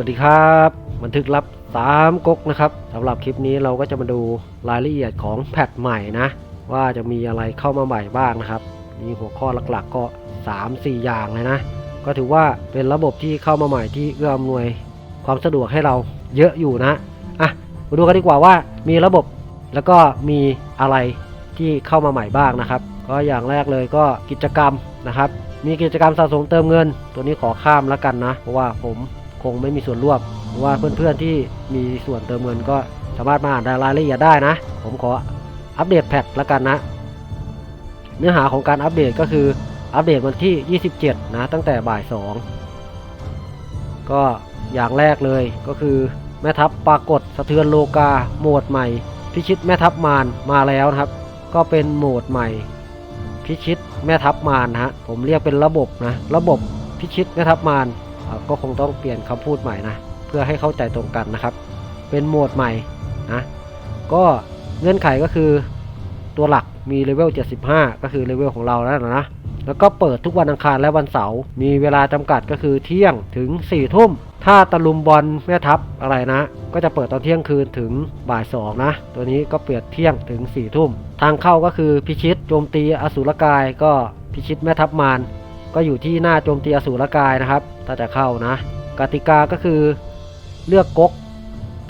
วัสดีครับบันทึกลับ3ก๊กนะครับสำหรับคลิปนี้เราก็จะมาดูรายละเอียดของแพทใหม่นะ ว่าจะมีอะไรเข้ามาใหม่บ้างนะครับ มีหัวข้อหลักๆก็ 3-4 อย่างเลยนะ ก็ถือว่าเป็นระบบที่เข้ามาใหม่ที่เอื้ออำนวยความสะดวกให้เราเยอะอยู่นะอะมาดูกันดีกว่าว่ามีระบบแล้วก็มีอะไรที่เข้ามาใหม่บ้างนะครับ ก็อย่างแรกเลยก็กิจกรรมนะครับ มีกิจกรรมสะสมเติมเงิน ตัวนี้ขอข้ามแล้วกันนะ เพราะว่าผม คงไม่มีส่วนร่วมว่าเพื่อนๆที่มีส่วนเติมเงินก็สามารถมาอ่านรายละเอียดได้นะ ผมขออัปเดตแพทล้วกันนะ เนื้อหาของการอัปเดตก็คืออัปเดตวันที่ 27 นะ ตั้งแต่บ่าย 2 ก็อย่างแรกเลยก็คือแม่ทัพปรากฏสะเทือนโลกาโหมดใหม่ พิชิตแม่ทัพมารมาแล้วนะครับ ก็เป็นโหมดใหม่ พิชิตแม่ทัพมารนะฮะผมเรียกเป็นระบบนะ ระบบพิชิตแม่ทัพมาร ก็คงต้องเปลี่ยนคำพูดใหม่นะ เพื่อให้เข้าใจตรงกันนะครับ เป็นโหมดใหม่นะก็เงื่อนไขก็คือตัวหลักมีเลเวล 75 ก็คือเลเวลของเราแล้วนะ แล้วก็เปิดทุกวันอังคารและวันเสาร์ มีเวลาจำกัดก็คือเที่ยงถึง 4 ทุ่ม ถ้าตะลุมบอลแม่ทัพอะไรนะ ก็จะเปิดตอนเที่ยงคืนถึงบ่ายสองนะ ตัวนี้ก็เปิดเที่ยงถึง 4 ทุ่ม ทางเข้าก็คือพิชิตโจมตีอสูรกายก็พิชิตแม่ทัพมาร ก็อยู่ที่หน้าโจมตีอสูรกายนะครับ ถ้าจะเข้านะ กติกาก็คือเลือกก๊ก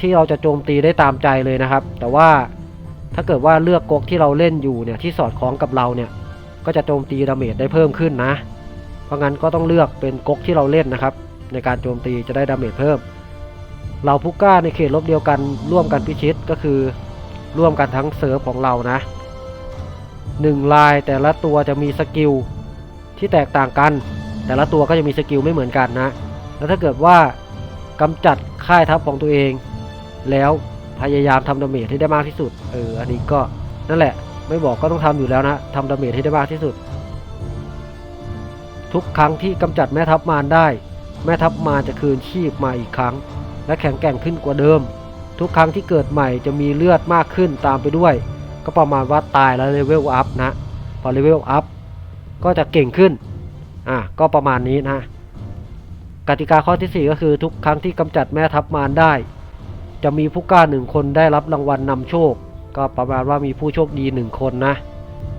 ที่เราจะโจมตีได้ตามใจเลยนะครับ แต่ว่าถ้าเกิดว่าเลือกก๊กที่เราเล่นอยู่เนี่ยที่สอดคล้องกับเราเนี่ยก็จะโจมตีดาเมจได้เพิ่มขึ้นนะ เพราะงั้นก็ต้องเลือกเป็นก๊กที่เราเล่นนะครับ ในการโจมตีจะได้ดาเมจเพิ่ม เราพุก้าในเขตลบเดียวกันร่วมกันพิชิตก็คือร่วมกันทั้งเซิร์ฟของเรานะหนึ่งลายแต่ละตัวจะมีสกิล ที่แตกต่างกัน แต่ละตัวก็จะมีสกิลไม่เหมือนกันนะ แล้วถ้าเกิดว่ากำจัดค่ายทัพของตัวเอง แล้วพยายามทำดาเมจให้ได้มากที่สุด เออ อันนี้ก็นั่นแหละ ไม่บอกก็ต้องทำอยู่แล้วนะทำดาเมจให้ได้มากที่สุด ทุกครั้งที่กำจัดแม่ทัพมารได้ แม่ทัพมารจะคืนชีพมาอีกครั้ง และแข็งแกร่งขึ้นกว่าเดิม ทุกครั้งที่เกิดใหม่จะมีเลือดมากขึ้นตามไปด้วย ก็ประมาณว่าตายแล้วเลเวลอัพนะ พอเลเวลอัพ ก็จะเก่งขึ้น อะก็ประมาณนี้นะ กติกาข้อที่ 4 ก็คือทุกครั้งที่กำจัดแม่ทัพมารได้ จะมีผู้กล้าหนึ่งคนได้รับรางวัลนำโชค ก็ประมาณว่ามีผู้โชคดีหนึ่งคนนะ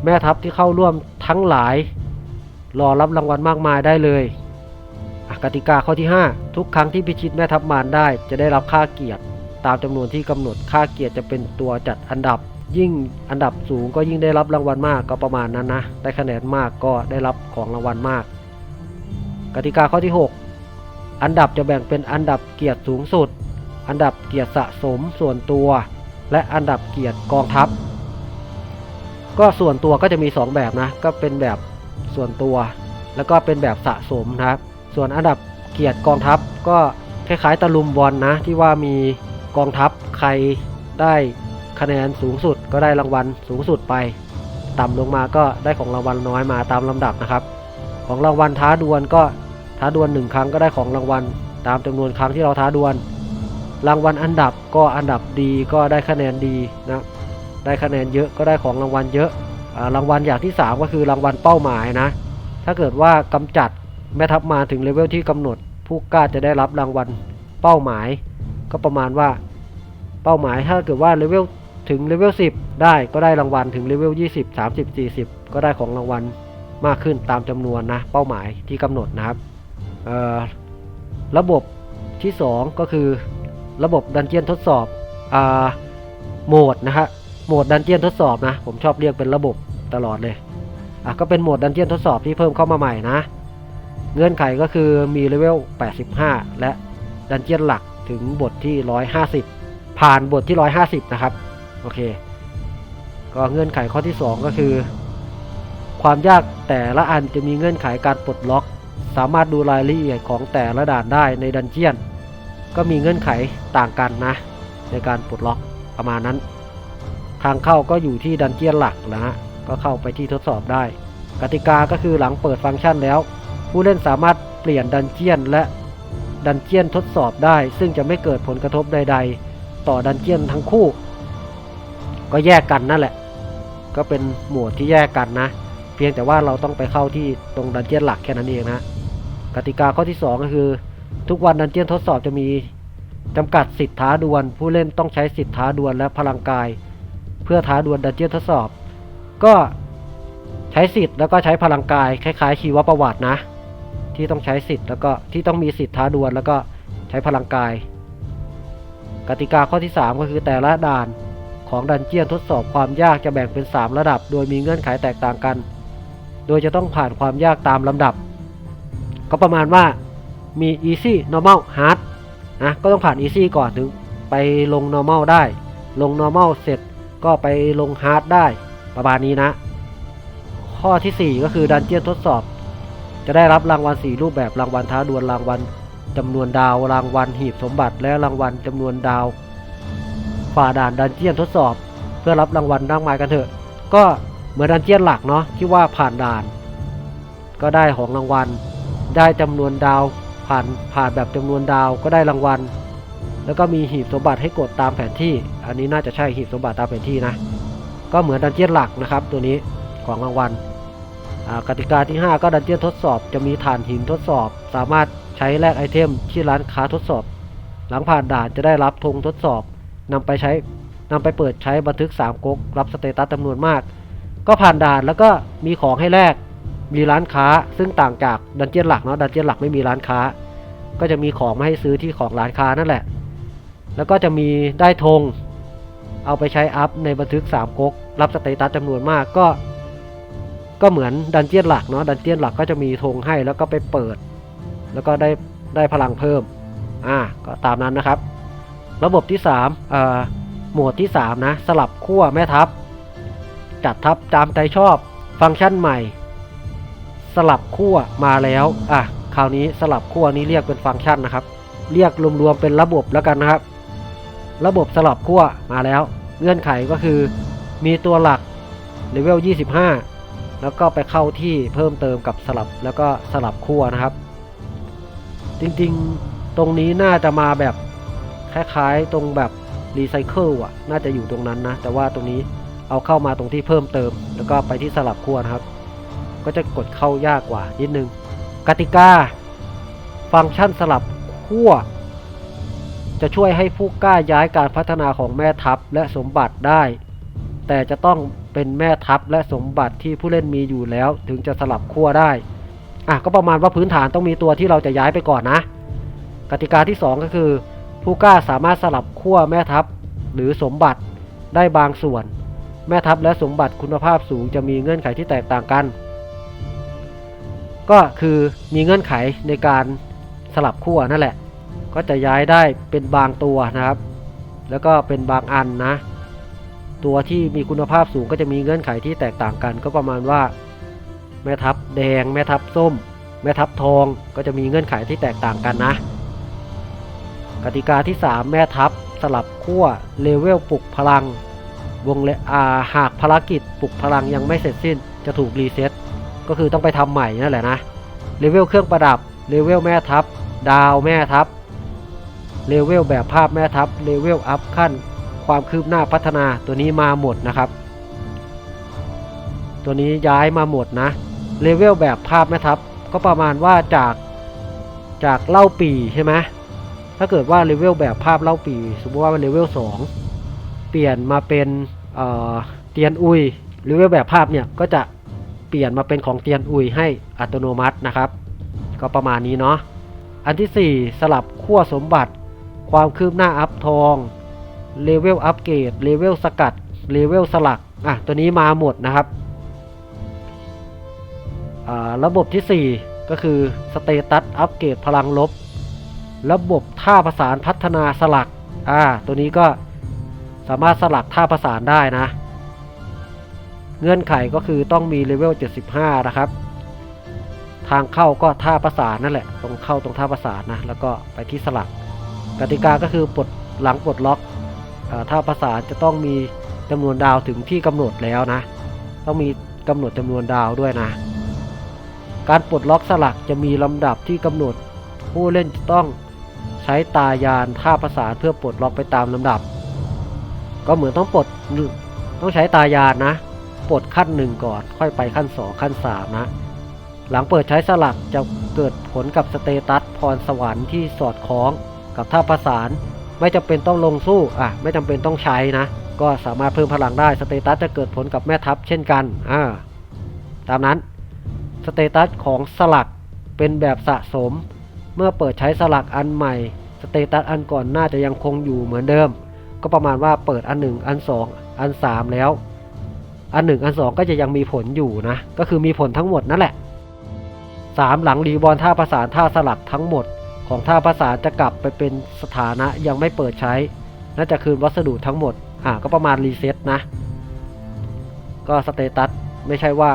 แม่ทัพที่เข้าร่วมทั้งหลาย รอรับรางวัลมากมายได้เลยอะกติกาข้อที่ 5 ทุกครั้งที่พิชิตแม่ทัพมารได้ จะได้รับค่าเกียรติ ตามจำนวนที่กำหนดค่าเกียรติจะเป็นตัวจัดอันดับ ยิ่งอันดับสูงก็ยิ่งได้รับรางวัลมากก็ประมาณนั้นนะ ได้คะแนนมากก็ได้รับของรางวัลมาก กติกาข้อที่ 6 อันดับจะแบ่งเป็นอันดับเกียรติสูงสุด อันดับเกียรติสะสมส่วนตัว และอันดับเกียรติกองทัพ ก็ส่วนตัวก็จะมี 2 แบบนะ ก็เป็นแบบส่วนตัว แล้วก็เป็นแบบสะสมนะครับ ส่วนอันดับเกียรติกองทัพก็คล้ายๆตะลุมบอลนะที่ว่ามีกองทัพใครได้ คะแนนสูงสุดก็ได้รางวัลสูงสุดไป ต่ำลงมาก็ได้ของรางวัลน้อยมาตามลำดับนะครับ ของรางวัลท้าดวลก็ท้าดวลหนึ่งครั้งก็ได้ของรางวัล ตามจำนวนครั้งที่เราท้าดวล รางวัลอันดับก็อันดับดีก็ได้คะแนนดีนะได้คะแนนเยอะก็ได้ของรางวัลเยอะรางวัลอย่างที่ 3 ก็คือรางวัลเป้าหมายนะ ถ้าเกิดว่ากำจัดแม่ทัพมาถึงเลเวลที่กำหนด ผู้กล้าจะได้รับรางวัลเป้าหมาย ก็ประมาณว่าเป้าหมายถ้าเกิดว่าเลเวล ถึงเลเวล10 ได้ก็ได้รางวัลถึงเลเวล20 30 40 ก็ได้ของรางวัลมากขึ้นตามจำนวนนะเป้าหมายที่กำหนดนะครับระบบที่ 2 ก็คือระบบดันเจียนทดสอบอโหมดนะฮะโหมดดันเจียนทดสอบนะ ผมชอบเรียกเป็นระบบตลอดเลยอะก็เป็นโหมดดันเจียนทดสอบที่เพิ่มเข้ามาใหม่นะ เงื่อนไขก็คือมีเลเวล 85 และดันเจียนหลักถึงบทที่ 150 ผ่านบทที่ 150 นะครับ โอเค ก็เงื่อนไขข้อที่ 2 ก็คือ ความยากแต่ละอันจะมีเงื่อนไขการปลดล็อก สามารถดูรายละเอียดของแต่ละด่านได้ในดันเจียน ก็มีเงื่อนไขต่างกันนะ ในการปลดล็อกประมาณนั้น ทางเข้าก็อยู่ที่ดันเจียนหลักนะฮะก็เข้าไปที่ทดสอบได้ กติกาก็คือหลังเปิดฟังก์ชันแล้ว ผู้เล่นสามารถเปลี่ยนดันเจียนและดันเจียนทดสอบได้ ซึ่งจะไม่เกิดผลกระทบใด ๆ ต่อดันเจียนทั้งคู่ ก็แยกกันนั่นแหละ ก็เป็นหมวดที่แยกกันนะ เพียงแต่ว่าเราต้องไปเข้าที่ตรงดันเจียนหลักแค่นั้นเองนะกติกาข้อที่ 2 ก็คือ ทุกวันดันเจียนทดสอบจะมีจำกัดสิทธิ์ท้าดวลผู้เล่นต้องใช้สิทธิ์ท้าดวลและพลังกาย เพื่อท้าดวลดันเจียนทดสอบ ก็ใช้สิทธิ์แล้วก็ใช้พลังกายคล้ายๆชีวประวัตินะ ที่ต้องใช้สิทธิ์แล้วก็ที่ต้องมีสิทธิ์ท้าดวลแล้วก็ใช้พลังกาย กติกาข้อที่ 3 ก็คือแต่ละด่าน ของดันเจียนทดสอบความยากจะแบ่งเป็น 3 ระดับ โดยมีเงื่อนไขแตกต่างกัน โดยจะต้องผ่านความยากตามลำดับ ก็ประมาณว่ามี easy normal hard นะก็ต้องผ่าน easy ก่อนถึงไปลง normal ได้ ลง normal เสร็จก็ไปลง hard ได้ประมาณนี้นะ ข้อทีสี่4 ก็คือดันเจียนทดสอบ จะได้รับรางวัล 4 รูปแบบรางวัลท้าดวลรางวัลจำนวนดาวรางวัลหีบสมบัติและรางวัลจำนวนดาว ฝ่าด่านดันเจียนทดสอบ เพื่อรับรางวัลมากมายกันเถอะ ก็เหมือนดันเจียนหลักเนาะที่ว่าผ่านด่าน ก็ได้ของรางวัล ได้จำนวนดาวผ่านผ่านแบบจำนวนดาวก็ได้รางวัล แล้วก็มีหีบสมบัติให้กดตามแผนที่ อันนี้น่าจะใช่หีบสมบัติตามแผนที่นะ ก็เหมือนดันเจียนหลักนะครับ ตัวนี้ของรางวัลกติกาที่ 5 ก็ดันเจียนทดสอบจะมีฐานหินทดสอบ สามารถใช้แลกไอเทมที่ร้านค้าทดสอบ หลังผ่านด่านจะได้รับธงทดสอบ นำไปใช้นำไปเปิดใช้บันทึก3ก๊กรับสเตตัสจำนวนมาก ก็ผ่านด่านแล้วก็มีของให้แลกมีร้านค้า ซึ่งต่างจากดันเจียนหลักเนาะดันเจียนหลักไม่มีร้านค้า ก็จะมีของมาให้ซื้อที่ของร้านค้านั่นแหละ แล้วก็จะมีได้ธงเอาไปใช้อัพในบันทึก3ก๊กรับสเตตัสจำนวนมากก็ ก็เหมือนดันเจียนหลักเนาะดันเจียนหลักก็จะมีธงให้แล้วก็ไปเปิด แล้วก็ได้ได้พลังเพิ่ม อ่าก็ตามนั้นนะครับ ระบบที่3เอ่อโหมดที่ 3 นะ สลับขั้วแม่ทัพ จัดทัพตามใจชอบ ฟังก์ชันใหม่ สลับขั้วมาแล้วอะคราวนี้สลับขั้วนี้เรียกเป็นฟังก์ชันนะครับ เรียกรวมๆเป็นระบบแล้วกันนะครับ ระบบสลับขั้วมาแล้ว เงื่อนไขก็คือ มีตัวหลักเลเวล 25 แล้วก็ไปเข้าที่เพิ่มเติมกับสลับแล้วก็สลับขั้วนะครับ จริงๆ ตรงนี้น่าจะมาแบบ คล้ายๆ ตรงแบบรีไซเคิลอะ น่าจะอยู่ตรงนั้นนะ แต่ว่าตรงนี้เอาเข้ามาตรงที่เพิ่มเติม แล้วก็ไปที่สลับขั้วนะครับ ก็จะกดเข้ายากกว่านิดนึง กติกา ฟังก์ชันสลับขั้วจะช่วยให้ผู้กล้าย้ายการพัฒนาของแม่ทัพและสมบัติได้ แต่จะต้องเป็นแม่ทัพและสมบัติที่ผู้เล่นมีอยู่แล้ว ถึงจะสลับขั้วได้ อะก็ประมาณว่าพื้นฐานต้องมีตัวที่เราจะย้ายไปก่อนนะ กติกาที่ 2 ก็คือ ผู้กล้าสามารถสลับขั้วแม่ทัพหรือสมบัติได้บางส่วน แม่ทัพและสมบัติคุณภาพสูงจะมีเงื่อนไขที่แตกต่างกัน ก็คือมีเงื่อนไขในการสลับขั้วนั่นแหละ ก็จะย้ายได้เป็นบางตัวนะครับ แล้วก็เป็นบางอันนะ ตัวที่มีคุณภาพสูงก็จะมีเงื่อนไขที่แตกต่างกัน ก็ประมาณว่า แม่ทัพแดง แม่ทัพส้ม แม่ทัพทองก็จะมีเงื่อนไขที่แตกต่างกันนะ กติกาที่ 3 แม่ทัพ สลับขั้วเลเวลปลุกพลัง วงเลอาหากภารกิจปลุกพลังยังไม่เสร็จสิ้นจะถูกรีเซ็ตก็คือต้องไปทำใหม่นั่นแหละนะเลเวลเครื่องประดับเลเวลแม่ทัพ ดาวแม่ทัพเลเวลแบบภาพแม่ทัพเลเวลอัพขั้น ความคืบหน้าพัฒนาตัวนี้มาหมดนะครับ ตัวนี้ย้ายมาหมดนะเลเวลแบบภาพแม่ทัพก็ประมาณว่าจากจากเล่าปีใช่ไหม ถ้าเกิดว่าเลเวลแบบภาพเล่าปี สมมติว่ามันเลเวล2เปลี่ยนมาเป็นเเตียนอุยเลเวลแบบภาพเนี่ยก็จะเปลี่ยนมาเป็นของเตียนอุยให้อัตโนมัตินะครับ ก็ประมาณนี้เนาะอันที่ 4 สลับขั้วสมบัติ ความคืบหน้าอัพทองเลเวลอัปเกรดเลเวลสกัดเลเวลสลักอะตัวนี้มาหมดนะครับระบบทีสี่4 ก็คือสเตตัสอัปเกรดพลังลบ ระบบท่าประสานพัฒนาสลัก อ่า ตัวนี้ก็สามารถสลักท่าประสานได้นะ เงื่อนไขก็คือต้องมีเลเวล 75 นะครับ ทางเข้าก็ท่าประสานนั่นแหละ ตรงเข้าตรงท่าประสานนะ แล้วก็ไปที่สลัก กติกาก็คือปลดหลังปลดล็อกอท่าประสานจะต้องมีจำนวนดาวถึงที่กำหนดแล้วนะ ต้องมีกำหนดจำนวนดาวด้วยนะ การปลดล็อกสลักจะมีลำดับที่กำหนดผู้เล่นจะต้อง ช้ตายานท่าประสานเพื่อปลดล็อกไปตามลำดับ ก็เหมือนต้องปลดต้องใช้ตายานนะ ปลดขั้นหนึ่งก่อน ค่อยไปขั้นสองขั้นสามนะ หลังเปิดใช้สลักจะเกิดผลกับสเตตัสพรสวรรค์ที่สอดคล้องกับท่าประสานไม่จำเป็นต้องลงสู้อะไม่จำเป็นต้องใช้นะ ก็สามารถเพิ่มพลังได้สเตตัสจะเกิดผลกับแม่ทัพเช่นกันอ่าตามนั้นสเตตัสของสลักเป็นแบบสะสม เมื่อเปิดใช้สลักอันใหม่ สเตตัสอันก่อนน่าจะยังคงอยู่เหมือนเดิม ก็ประมาณว่าเปิดอันหนึ่งอันสองอันสามแล้ว อันหนึ่งอันสองก็จะยังมีผลอยู่นะ ก็คือมีผลทั้งหมดนั่นแหละสามหลังรีบอลท่าประสานท่าสลักทั้งหมด ของท่าประสานจะกลับไปเป็นสถานะยังไม่เปิดใช้และจะคืนวัสดุทั้งหมด อ่าก็ประมาณรีเซ็ตนะ ก็สเตตัสไม่ใช่ว่า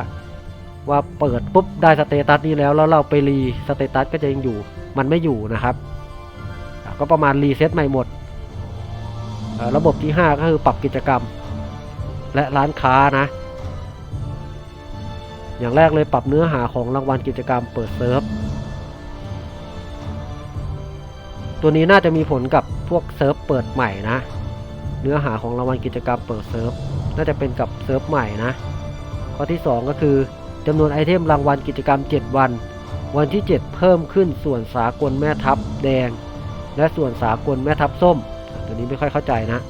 ว่าเปิดปุ๊บได้สเตตัสนี้แล้วแล้วเราไปรีสเตตัสก็จะยังอยู่ มันไม่อยู่นะครับ ก็ประมาณรีเซ็ตใหม่หมด ระบบที่ 5 ก็คือปรับกิจกรรม และร้านค้านะ อย่างแรกเลยปรับเนื้อหาของรางวัลกิจกรรมเปิดเซิร์ฟ ตัวนี้น่าจะมีผลกับพวกเซิร์ฟเปิดใหม่นะ เนื้อหาของรางวัลกิจกรรมเปิดเซิร์ฟ น่าจะเป็นกับเซิร์ฟใหม่นะ ข้อที่ 2 ก็คือจำนวนไอเทมรางวัลกิจกรรม 7 วัน วันที่ 7 เพิ่มขึ้นส่วนสากลแม่ทัพแดง และส่วนสากลแม่ทัพส้ม ตัวนี้ไม่ค่อยเข้าใจนะ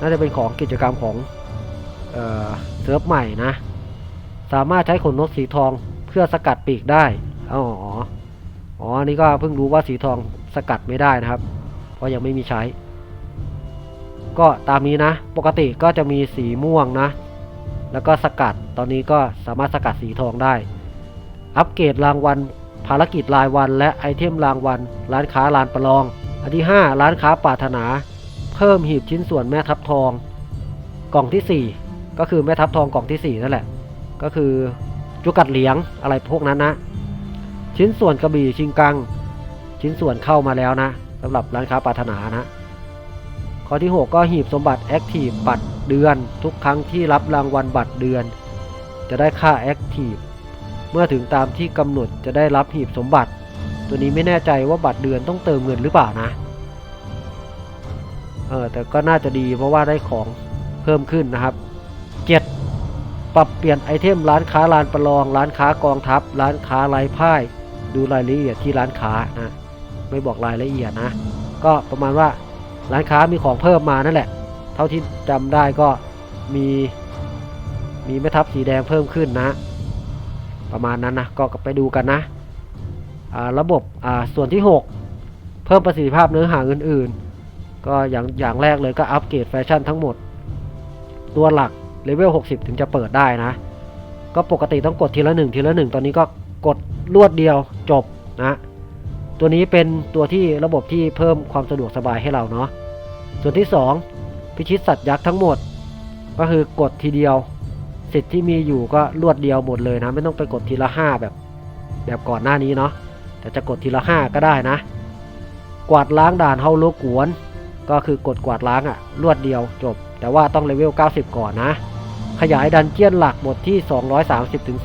น่าจะเป็นของกิจกรรมของเออเซิร์ฟใหม่นะ สามารถใช้ขนนกสีทองเพื่อสกัดปีกได้ อ๋อ อ๋ออันนี้ก็เพิ่งรู้ว่าสีทองสกัดไม่ได้นะครับ เพราะยังไม่มีใช้ ก็ตามนี้นะ ปกติก็จะมีสีม่วงนะ แล้วก็สกัด ตอนนี้ก็สามารถสกัดสีทองได้ อัปเกรดรางวัลารกิจรายวันและไอเทมรางวัล ร้านค้าลานประลอง อันที่ 5 ร้านค้าปรารถนา เพิ่มหีบชิ้นส่วนแม่ทับทอง กล่องทีสี่4 ก็คือแม่ทับทองกล่องทีสี่ 4 นั่นแหละ ก็คือจุกัดเหลียงอะไรพวกนั้นนะ ชิ้นส่วนกระบี่ชิงกัง ชิ้นส่วนเข้ามาแล้วนะสำหรับร้านค้าปรารถนานะ ข้อที่ 6 ก็หีบสมบัติแอคทีฟบัตรเดือน ทุกครั้งที่รับรางวัลบัตรเดือน จะได้ค่าแอคทีฟ เมื่อถึงตามที่กำหนดจะได้รับหีบสมบัติ ตัวนี้ไม่แน่ใจว่าบัตรเดือนต้องเติมเงินหรือเปล่านะ เออแต่ก็น่าจะดีเพราะว่าได้ของเพิ่มขึ้นนะครับ 7. ปรับเปลี่ยนไอเทมร้านค้าลานประลอง ร้านค้ากองทัพ ร้านค้าไร้พ่าย ดูรายละเอียดที่ร้านค้านะ ไม่บอกรายละเอียดนะ ก็ประมาณว่าร้านค้ามีของเพิ่มมานั่นแหละ เท่าที่จำได้ก็มีมีแม่ทัพสีแดงเพิ่มขึ้นนะ ประมาณนั้นนะก็ไปดูกันนะระบบส่วนที่ 6 เพิ่มประสิทธิภาพเนื้อหาอื่นๆ ก็อย่างอย่างแรกเลยก็อัปเกรดแฟชั่นทั้งหมด ตัวหลักเลเวล 60 ถึงจะเปิดได้นะ ก็ปกติต้องกดทีละหนึ่งทีละหนึ่งตอนนี้ก็กดรวดเดียวจบนะตัวนี้เป็นตัวที่ระบบที่เพิ่มความสะดวกสบายให้เราเนาะส่วนที่ 2 พิชิตสัตว์ยักษ์ทั้งหมด ก็คือกดทีเดียว สิทธิ์ที่มีอยู่ก็รวดเดียวหมดเลยนะ ไม่ต้องไปกดทีละ 5 แบบ แบบก่อนหน้านี้เนาะแต่จะกดทีละ 5 ก็ได้นะ กวาดล้างด่านเฮาโลกวน ก็คือกดกวาดล้างอะรวดเดียวจบ แต่ว่าต้องเลเวล 90 ก่อนนะ ขยายดันเจียนหลักบทที่ 230ถึง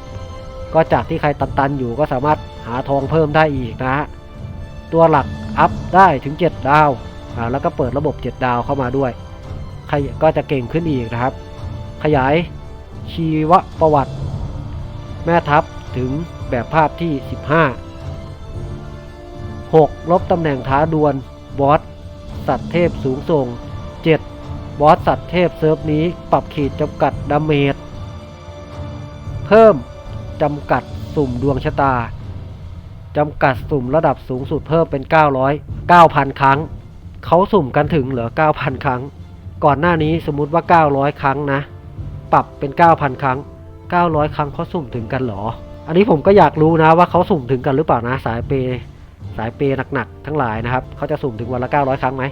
260 ก็จากที่ใครตันๆอยู่ก็สามารถหาทองเพิ่มได้อีกนะฮะตัวหลักอัพได้ถึง 7 ดาว แล้วก็เปิดระบบ 7 ดาวเข้ามาด้วยขยก็จะเก่งขึ้นอีกนะครับ ขยายชีวประวัติ แม่ทัพถึงแบบภาพที่ 15 6 ลบตำแหน่งท้าดวลบอสสัตว์เทพสูงส่ง 7 บอสสัตว์เทพเซิร์ฟนี้ปรับขีดจำกัดดาเมจเพิ่มจำกัดสุ่มดวงชะตาจำกัดสุ่มระดับสูงสุดเพิ่มเป็น 900 9,000 ครั้ง เขาสุ่มกันถึงเหลือ 9,000 ครั้ง ก่อนหน้านี้สมมุติว่า 900 ครั้งนะ ปรับเป็น 9,000 ครั้ง 900 ครั้งเขาสุ่มถึงกันหรอ อันนี้ผมก็อยากรู้นะว่าเขาสุ่มถึงกันหรือเปล่านะสายเปย์สายเปย์หนักๆทั้งหลายนะครับเขาจะสุ่มถึงวันละ 900 ครั้งไหม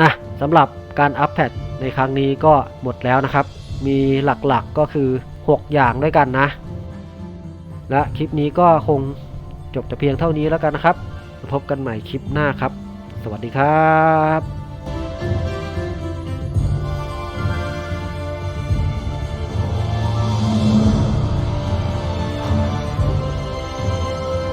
อะสำหรับการอัปแพทในครั้งนี้ก็หมดแล้วนะครับ มีหลักๆก็คือ 6 อย่างด้วยกันนะ และคลิปนี้ก็คงจบแต่เพียงเท่านี้แล้วกันนะครับ พบกันใหม่คลิปหน้าครับ สวัสดีครับ